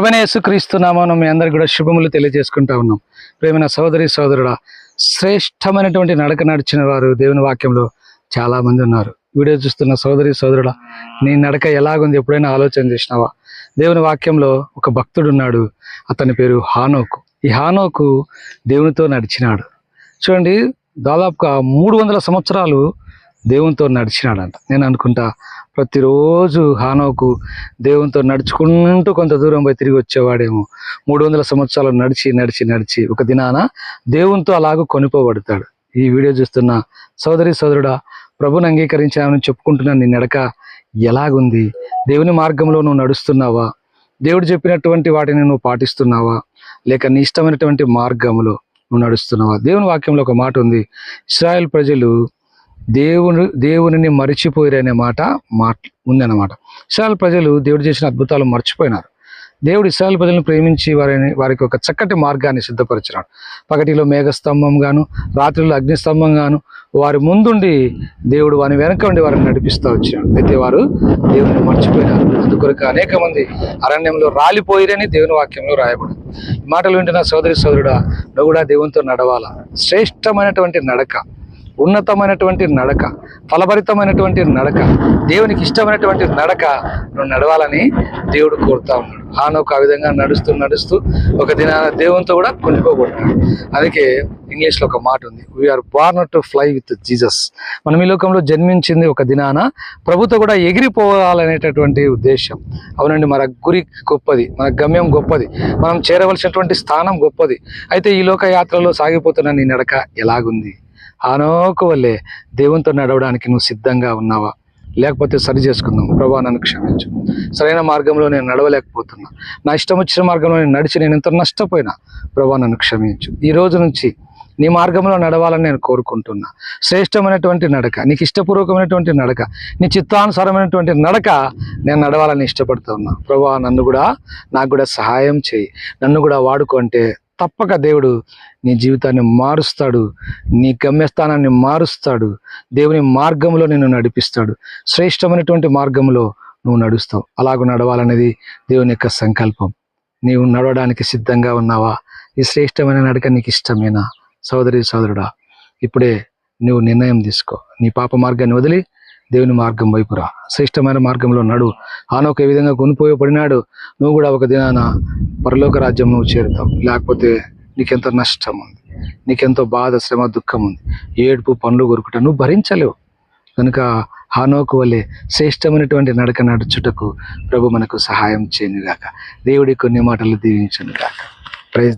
ప్రభువైన యేసుక్రీస్తు నామం మీ అందరికి కూడా శుభములు తెలియజేసుకుంటా ఉన్నాం. ప్రేమైన సోదరి సోదరుడా శ్రేష్టమైనటువంటి నడక నడిచిన వారు దేవుని వాక్యంలో చాలా మంది ఉన్నారు. వీడియో చూస్తున్న సోదరి సోదరుడా నీ నడక ఎలాగుంది? ఎప్పుడైనా ఆలోచన చేసినావా? దేవుని వాక్యంలో ఒక భక్తుడు ఉన్నాడు. అతని పేరు హానోకు. ఈ హానోకు దేవునితో నడిచినాడు. చూడండి దాదాపుగా మూడు వందల సంవత్సరాలు దేవునితో నడిచినాడంట. నేను అనుకుంటా ప్రతిరోజు హానోకు దేవునితో నడుచుకుంటూ కొంత దూరం పోయి తిరిగి వచ్చేవాడేమో. మూడు వందల సంవత్సరాలు నడిచి నడిచి నడిచి ఒక దినాన దేవునితో అలాగూ కొనిపోబడతాడు. ఈ వీడియో చూస్తున్న సోదరి సోదరుడా ప్రభుని అంగీకరించామని చెప్పుకుంటున్న నీ నడక ఎలాగుంది? దేవుని మార్గంలో నువ్వు నడుస్తున్నావా? దేవుడు చెప్పినటువంటి వాటిని నువ్వు పాటిస్తున్నావా? లేక నీ ఇష్టమైనటువంటి మార్గంలో నువ్వు నడుస్తున్నావా? దేవుని వాక్యంలో ఒక మాట ఉంది. ఇస్రాయల్ ప్రజలు దేవుని దేవునిని మరిచిపోయారనే మాట మాట ఉందన్నమాట. ఇస్రాయల్ ప్రజలు దేవుడు చేసిన అద్భుతాలు మర్చిపోయినారు. దేవుడు ఇస్రాయల్ ప్రజలను ప్రేమించి వారిని వారికి ఒక చక్కటి మార్గాన్ని సిద్ధపరిచినాడు. పగటిలో మేఘస్తంభం గాను రాత్రిలో అగ్నిస్తంభం గాను వారి ముందుండి దేవుడు వారిని వెనక ఉండి వారిని నడిపిస్తూ వచ్చాడు అయితే వారు దేవుని మర్చిపోయినారు. అందుకొరకు అనేక మంది అరణ్యంలో రాలిపోయిరని దేవుని వాక్యంలో రాయబడింది. మాటలు వింటున్న సోదరి సోదరుడా నువ్వు కూడా దేవునితో నడవాలా? శ్రేష్టమైనటువంటి నడక. ఉన్నతమైనటువంటి నడక ఫలభరితమైనటువంటి నడక దేవునికి ఇష్టమైనటువంటి నడక నువ్వు నడవాలని దేవుడు కోరుతా ఉన్నాడు. ఆనొక ఆ విధంగా నడుస్తూ నడుస్తూ ఒక దిన దేవునితో కూడా కొనుక్కోబడ్డాడు అందుకే ఇంగ్లీష్లో ఒక మాట ఉంది we are born to fly with Jesus మనం ఈ లోకంలో జన్మించింది ఒక దినాన ప్రభుతో కూడా ఎగిరిపోవాలనేటటువంటి ఉద్దేశం. అవునండి మన గురి గొప్పది మన గమ్యం గొప్పది మనం చేరవలసినటువంటి స్థానం గొప్పది. అయితే ఈ లోక యాత్రలో సాగిపోతున్న నీ నడక ఎలాగుంది? ఆనోకు వల్లే దేవునితో నడవడానికి నువ్వు సిద్ధంగా ఉన్నావా? లేకపోతే సరి చేసుకుందాం. ప్రభా నన్ను క్షమించు. సరైన మార్గంలో నేను నడవలేకపోతున్నా. నా ఇష్టం వచ్చిన మార్గంలో నేను నడిచి నేను ఎంత నష్టపోయినా. ప్రభా నన్ను క్షమించు. ఈ రోజు నుంచి నీ మార్గంలో నడవాలని నేను కోరుకుంటున్నా. శ్రేష్టమైనటువంటి నడక నీకు ఇష్టపూర్వకమైనటువంటి నడక నీ చిత్తానుసారమైనటువంటి నడక నేను నడవాలని ఇష్టపడుతున్నా. ప్రభా నన్ను కూడా నాకు కూడా సహాయం చేయి. నన్ను కూడా వాడుకో అంటే తప్పక దేవుడు నీ జీవితాన్ని మారుస్తాడు నీ గమ్యస్థానాన్ని మారుస్తాడు దేవుని మార్గంలో నిన్ను నడిపిస్తాడు. శ్రేష్టమైనటువంటి మార్గంలో నువ్వు నడుస్తావు. అలాగ నడవాలనేది దేవుని యొక్క సంకల్పం. నీవు నడవడానికి సిద్ధంగా ఉన్నావా? ఈ శ్రేష్టమైన నడక నీకు ఇష్టమేనా? సోదరి సోదరుడా ఇప్పుడే నువ్వు నిర్ణయం తీసుకో. నీ పాప మార్గాన్ని వదిలి దేవుని మార్గం వైపురా. శ్రేష్టమైన మార్గంలో నడు. ఆనొక విధంగా కొనిపోయి పడినాడు నువ్వు కూడా ఒక దినాన పరలోక రాజ్యం నువ్వు చేరుతావు. లేకపోతే నీకెంతో నష్టం ఉంది నీకెంతో బాధ శ్రమ దుఃఖం ఉంది ఏడుపు పనులు కొరుకుట నువ్వు భరించలేవు. కనుక హానోకు వలె శ్రేష్టమైనటువంటి నడక నడుచుటకు ప్రభు మనకు సహాయం చేయనుగాక. దేవుడి కొన్ని మాటలు దీవించనుగాక. ప్రైజ్